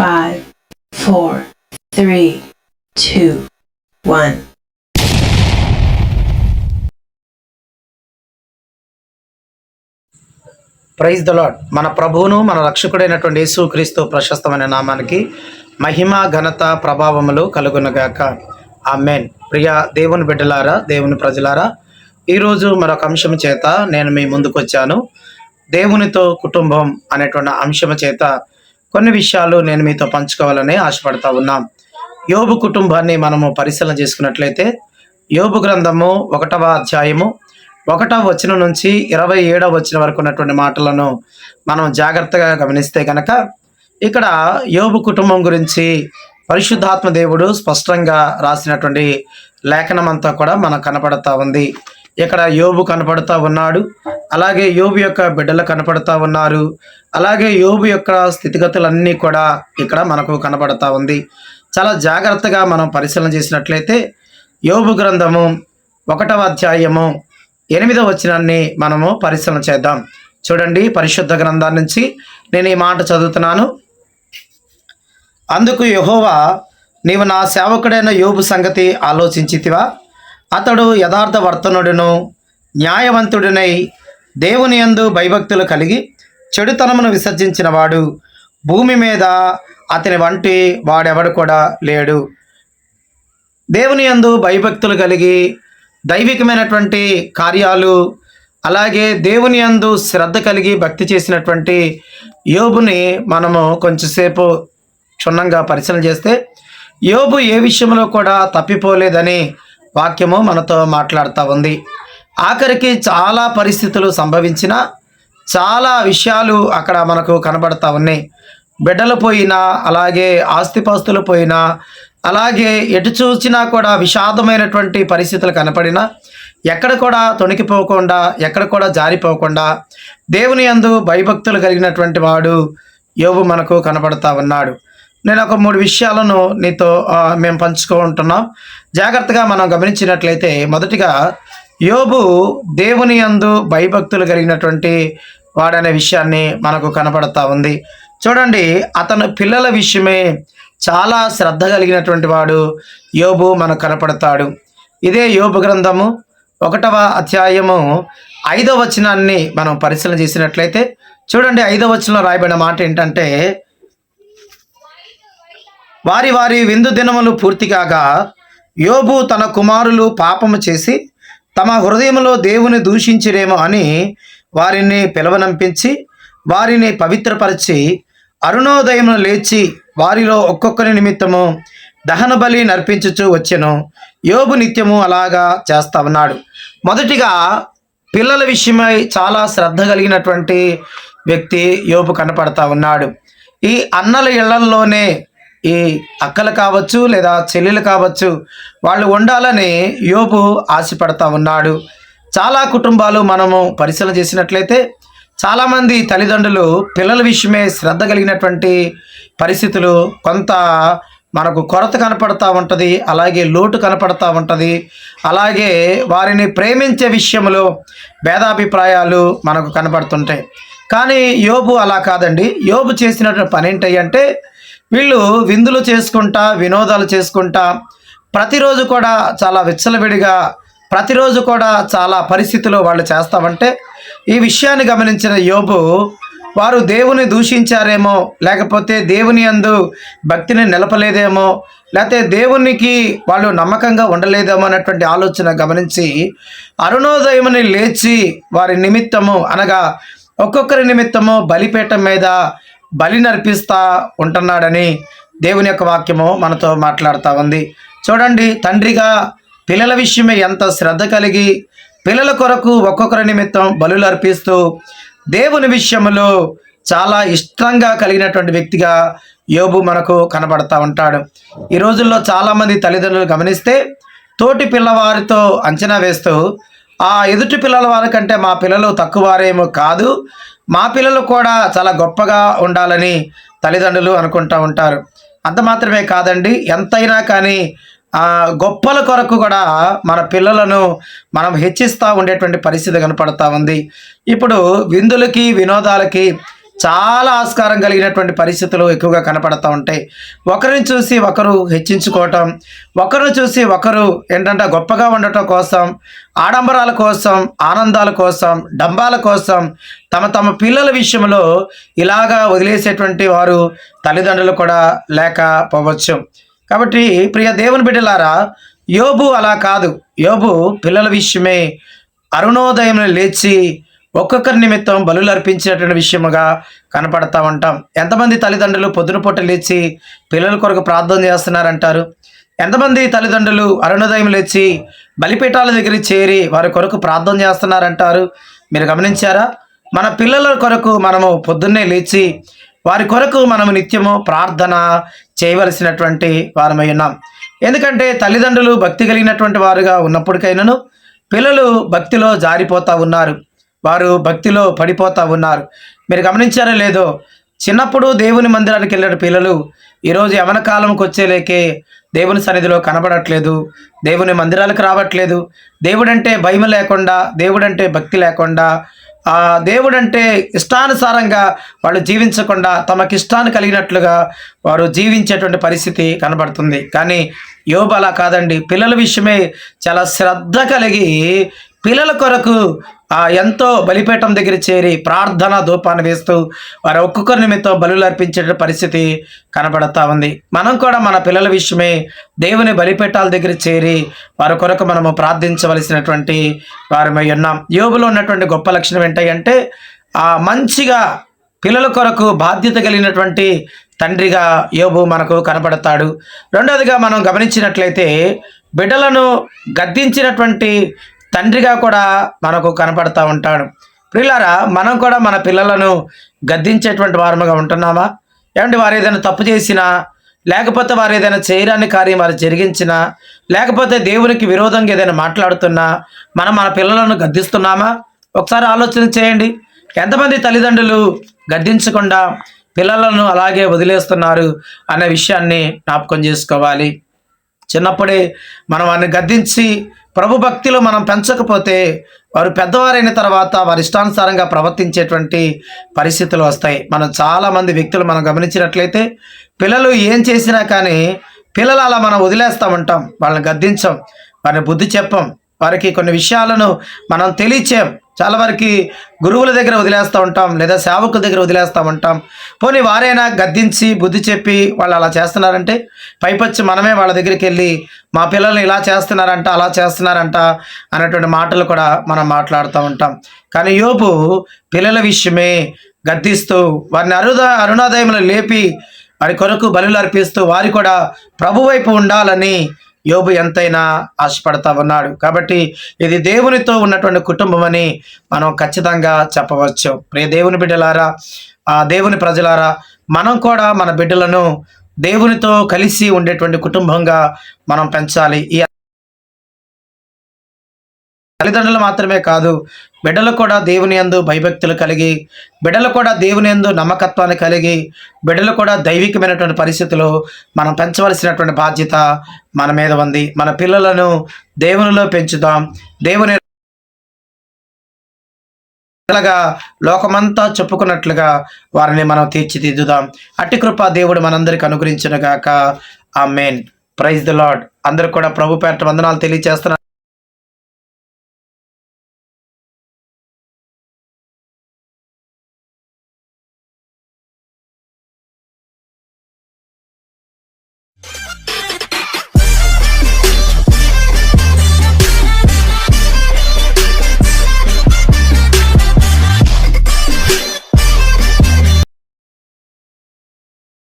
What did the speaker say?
five, four, three, two, one. Praise the lord మన ప్రభువును మన రక్షకుడైనటువంటి యేసుక్రీస్తు ప్రశస్తమైన నామానికి మహిమ ఘనత ప్రభావములు కలుగునగాక. ఆ మెయిన్ ప్రియ దేవుని బిడ్డలారా దేవుని ప్రజలారా ఈరోజు మరొక అంశం చేత నేను మీ ముందుకు వచ్చాను దేవునితో కుటుంబం అనేటువంటి అంశం చేత కొన్ని విషయాలు నేను మీతో పంచుకోవాలని ఆశపడతా ఉన్నాం. యోబు కుటుంబాన్ని మనము పరిశీలన చేసుకున్నట్లయితే యోబు గ్రంథము ఒకటవ అధ్యాయము ఒకటవ వచనం నుంచి ఇరవై ఏడవ వచ్చిన వరకు ఉన్నటువంటి మాటలను మనం జాగ్రత్తగా గమనిస్తే కనుక ఇక్కడ యోబు కుటుంబం గురించి పరిశుద్ధాత్మ దేవుడు స్పష్టంగా రాసినటువంటి లేఖనం అంతా కూడా మనకు కనపడతా ఉంది. ఇక్కడ యోబు కనపడతా ఉన్నాడు. అలాగే యోబు యొక్క బిడ్డలు కనపడతా ఉన్నారు. అలాగే యోబు యొక్క స్థితిగతులన్నీ కూడా ఇక్కడ మనకు కనపడతా ఉంది. చాలా జాగ్రత్తగా మనం పరిశీలన చేసినట్లయితే యోబు గ్రంథము ఒకటవ అధ్యాయము ఎనిమిదవ వచనాన్ని మనము పరిశీలన చేద్దాం. చూడండి పరిశుద్ధ గ్రంథాన్ని నుంచి నేను ఈ మాట చదువుతున్నాను. అందుకు యహోవా నీవు నా సేవకుడైన యోబు సంగతి ఆలోచించితివా? అతడు యథార్థ వర్తనుడును న్యాయవంతుడినై దేవుని యందు భయభక్తులు కలిగి చెడుతనమును విసర్జించినవాడు. భూమి మీద అతని వంటి వాడెవడు కూడా లేడు. దేవుని యందు భయభక్తులు కలిగి దైవికమైనటువంటి కార్యాలు అలాగే దేవుని యందు శ్రద్ధ కలిగి భక్తి చేసినటువంటి యోబుని మనము కొంచెంసేపు క్షుణ్ణంగా పరిశీలన చేస్తే యోబు ఏ విషయంలో కూడా తప్పిపోలేదని వాక్యము మనతో మాట్లాడుతూ ఉంది. ఆఖరికి చాలా పరిస్థితులు సంభవించిన చాలా విషయాలు అక్కడ మనకు కనబడతా ఉన్నాయి. బిడ్డలు పోయినా అలాగే ఆస్తిపాస్తులు పోయినా అలాగే ఎటు చూసినా కూడా విషాదమైనటువంటి పరిస్థితులు కనపడినా ఎక్కడ కూడా తొణికిపోకుండా ఎక్కడ కూడా జారిపోకుండా దేవుని యందు భయభక్తులు కలిగినటువంటి వాడు యోగు మనకు కనపడతా ఉన్నాడు. నేను ఒక మూడు విషయాలను నీతో మేము పంచుకుంటున్నాం జాగ్రత్తగా మనం గమనించినట్లయితే మొదటిగా యోబు దేవుని యందు భయభక్తులు కలిగినటువంటి వాడనే విషయాన్ని మనకు కనపడతా ఉంది. చూడండి అతను పిల్లల విషయమే చాలా శ్రద్ధ కలిగినటువంటి వాడు యోబు మనకు కనపడతాడు. ఇదే యోబు గ్రంథము ఒకటవ అధ్యాయము ఐదవ వచనాన్ని మనం పరిశీలన చేసినట్లయితే చూడండి ఐదవ వచనంలో రాయబడిన మాట ఏంటంటే వారి వారి విందు దినములు పూర్తి కాగా యోబు తన కుమారులు పాపము చేసి తమ హృదయంలో దేవుని దూషించిరేమో అని వారిని పిలవనంపించి వారిని పవిత్రపరిచి అరుణోదయం లేచి వారిలో ఒక్కొక్కరి నిమిత్తము దహన బలి నర్పించుచు వచ్చెను. యోబు నిత్యము అలాగా చేస్తా ఉన్నాడు. మొదటిగా పిల్లల విషయమై చాలా శ్రద్ధ కలిగినటువంటి వ్యక్తి యోబు కనపడతా ఉన్నాడు. ఈ అన్నల ఇళ్ళల్లోనే ఈ అక్కలు కావచ్చు లేదా చెల్లెలు కావచ్చు వాళ్ళు ఉండాలని యోబు ఆశపడతా ఉన్నాడు. చాలా కుటుంబాలు మనము పరిశీలన చేసినట్లయితే చాలామంది తల్లిదండ్రులు పిల్లల విషయమే శ్రద్ధ కలిగినటువంటి పరిస్థితులు కొంత మనకు కొరత కనపడతా ఉంటుంది అలాగే లోటు కనపడతా ఉంటుంది. అలాగే వారిని ప్రేమించే విషయంలో భేదాభిప్రాయాలు మనకు కనపడుతుంటాయి కానీ యోబు అలా కాదండి. యోబు చేసినటువంటి పని ఏంటంటే వీళ్ళు విందులు చేసుకుంటా వినోదాలు చేసుకుంటా ప్రతిరోజు కూడా చాలా విచ్చలవిడిగా ప్రతిరోజు కూడా చాలా పరిస్థితులు వాళ్ళు చేస్తామంటే ఈ విషయాన్ని గమనించిన యోబు వారు దేవుని దూషించారేమో లేకపోతే దేవుని అందు భక్తిని నిలపలేదేమో లేకపోతే దేవునికి వాళ్ళు నమ్మకంగా ఉండలేదేమో అనేటువంటి ఆలోచన గమనించి అరుణోదయముని లేచి వారి నిమిత్తము అనగా ఒక్కొక్కరి నిమిత్తము బలిపీఠం మీద బలి నర్పిస్తా ఉంటున్నాడని దేవుని యొక్క వాక్యము మనతో మాట్లాడుతూ ఉంది. చూడండి తండ్రిగా పిల్లల విషయమే ఎంత శ్రద్ధ కలిగి పిల్లల కొరకు ఒక్కొక్కరి నిమిత్తం బలులు అర్పిస్తూ దేవుని విషయంలో చాలా ఇష్టంగా కలిగినటువంటి వ్యక్తిగా యోబు మనకు కనబడతా ఉంటాడు. ఈ రోజుల్లో చాలామంది తల్లిదండ్రులు గమనిస్తే తోటి పిల్లవారితో అంచనా వేస్తూ ఆ ఎదుటి పిల్లల వారి కంటే మా పిల్లలు తక్కువ వారేమో కాదు మా పిల్లలు కూడా చాలా గొప్పగా ఉండాలని తల్లిదండ్రులు అనుకుంటా ఉంటారు. అంత మాత్రమే కాదండి ఎంతైనా కానీ గొప్పల కొరకు కూడా మన పిల్లలను మనం హెచ్చిస్తూ ఉండేటువంటి పరిస్థితి కనపడతా ఉంది. ఇప్పుడు విందులకి వినోదాలకి చాలా ఆస్కారం కలిగినటువంటి పరిస్థితులు ఎక్కువగా కనపడతా ఉంటాయి. ఒకరిని చూసి ఒకరు హెచ్చించుకోవటం ఒకరిని చూసి ఒకరు ఏంటంటే గొప్పగా ఉండటం కోసం ఆడంబరాల కోసం ఆనందాల కోసం డంబాల కోసం తమ తమ పిల్లల విషయంలో ఇలాగా వదిలేసేటువంటి వారు తల్లిదండ్రులు కూడా లేకపోవచ్చు. కాబట్టి ప్రియ దేవుని బిడ్డలారా యోబు అలా కాదు. యోబు పిల్లల విషయమే అరుణోదయంలో లేచి ఒక్కొక్కరి నిమిత్తం బలులు అర్పించినటువంటి విషయముగా కనపడతా ఉంటాం. ఎంతమంది తల్లిదండ్రులు పొద్దున పూట లేచి పిల్లల కొరకు ప్రార్థన చేస్తున్నారంటారు? ఎంతమంది తల్లిదండ్రులు అరుణోదయం లేచి బలిపీఠాల దగ్గర చేరి వారి కొరకు ప్రార్థన చేస్తున్నారంటారు? మీరు గమనించారా? మన పిల్లల కొరకు మనము పొద్దున్నే లేచి వారి కొరకు మనము నిత్యము ప్రార్థన చేయవలసినటువంటి వారమై ఉన్నాం. ఎందుకంటే తల్లిదండ్రులు భక్తి కలిగినటువంటి వారుగా ఉన్నప్పటికైనాను పిల్లలు భక్తిలో జారిపోతా ఉన్నారు. వారు భక్తిలో పడిపోతా ఉన్నారు. మీరు గమనించారో లేదో చిన్నప్పుడు దేవుని మందిరానికి వెళ్ళిన పిల్లలు ఈరోజు యమన కాలంకి వచ్చేలేకే దేవుని సన్నిధిలో కనబడట్లేదు దేవుని మందిరాలకు రావట్లేదు. దేవుడంటే భయం లేకుండా దేవుడంటే భక్తి లేకుండా ఆ దేవుడంటే ఇష్టానుసారంగా వాళ్ళు జీవించకుండా తమకి ఇష్టాన్ని కలిగినట్లుగా వారు జీవించేటువంటి పరిస్థితి కనబడుతుంది. కానీ యోబు అలా కాదండి. పిల్లల విషయమే చాలా శ్రద్ధ కలిగి పిల్లల కొరకు ఎంతో బలిపీఠం దగ్గర చేరి ప్రార్థన ధూపాన్ని వేస్తూ వారి ఒక్కొక్కరి నిమిత్తం బలులు అర్పించే పరిస్థితి కనబడతా ఉంది. మనం కూడా మన పిల్లల విషయమే దేవుని బలిపీఠాల దగ్గర చేరి వారి కొరకు మనము ప్రార్థించవలసినటువంటి వారమై ఉన్నాం. యోగులో ఉన్నటువంటి గొప్ప లక్షణం ఏంటంటే ఆ మంచిగా పిల్లల కొరకు బాధ్యత కలిగినటువంటి తండ్రిగా యోబు మనకు కనపడతాడు. రెండవదిగా మనం గమనించినట్లయితే బిడ్డలను గద్దించినటువంటి తండ్రిగా కూడా మనకు కనపడతా ఉంటాడు. ప్రియులారా మనం కూడా మన పిల్లలను గద్దించేటువంటి వారముగా ఉంటున్నామా? ఏమంటే వారు ఏదైనా తప్పు చేసినా లేకపోతే వారు ఏదైనా చేయరాని కార్యం వారు జరిగించినా లేకపోతే దేవునికి విరోధంగా ఏదైనా మాట్లాడుతున్నా మనం మన పిల్లలను గద్దిస్తున్నామా? ఒకసారి ఆలోచన చేయండి. ఎంతమంది తల్లిదండ్రులు గద్దించకుండా పిల్లలను అలాగే వదిలేస్తున్నారు అనే విషయాన్ని జ్ఞాపకం చేసుకోవాలి. చిన్నప్పుడే మనం వారిని గద్దించి ప్రభు భక్తిలో మనం పెంచకపోతే వారు పెద్దవారైన తర్వాత వారి ఇష్టానుసారంగా ప్రవర్తించేటువంటి పరిస్థితులు వస్తాయి. మనం చాలామంది వ్యక్తులు మనం గమనించినట్లయితే పిల్లలు ఏం చేసినా కానీ పిల్లలు అలా మనం వదిలేస్తూ ఉంటాం వాళ్ళని గద్దించాం వారిని బుద్ధి చెప్పం వారికి కొన్ని విషయాలను మనం తెలియచేయం. చాలా వరకు గురువుల దగ్గర వదిలేస్తూ ఉంటాం లేదా సేవకుల దగ్గర వదిలేస్తూ ఉంటాం. పోనీ వారైనా గద్దించి బుద్ధి చెప్పి వాళ్ళు అలా చేస్తున్నారంటే పైపచ్చి మనమే వాళ్ళ దగ్గరికి వెళ్ళి మా పిల్లల్ని ఇలా చేస్తున్నారంట అలా చేస్తున్నారంట అనేటువంటి మాటలు కూడా మనం మాట్లాడుతూ ఉంటాం. కానీ యోపు పిల్లల విషయమే గద్దిస్తూ వారిని అరుద అరుణోదయంలో లేపి వారి కొరకు బలులు అర్పిస్తూ వారి కూడా ప్రభు వైపు ఉండాలని యోబు ఎంతైనా ఆశపడతా ఉన్నాడు. కాబట్టి ఇది దేవునితో ఉన్నటువంటి కుటుంబం అని మనం ఖచ్చితంగా చెప్పవచ్చు. ప్రే దేవుని బిడ్డలారా ఆ దేవుని ప్రజలారా మనం కూడా మన బిడ్డలను దేవునితో కలిసి ఉండేటువంటి కుటుంబంగా మనం పెంచాలి. ఈ తల్లిదండ్రులు మాత్రమే కాదు బిడ్డలు కూడా దేవుని యందు భయభక్తులు కలిగి బిడ్డలు కూడా దేవుని యందు నమ్మకత్వాన్ని కలిగి బిడ్డలు కూడా దైవికమైనటువంటి పరిస్థితులు మనం పెంచవలసినటువంటి బాధ్యత మన మీద ఉంది. మన పిల్లలను దేవునిలో పెంచుదాం. దేవుని పిల్లగా లోకమంతా చెప్పుకున్నట్లుగా వారిని మనం తీర్చిదిద్దుదాం. అట్టి కృప దేవుడు మనందరికి అనుగ్రహించిన గాక ఆ మెయిన్ ప్రైజ్ ద లాడ్ అందరు కూడా ప్రభు పేట వందనాలు తెలియజేస్తున్నారు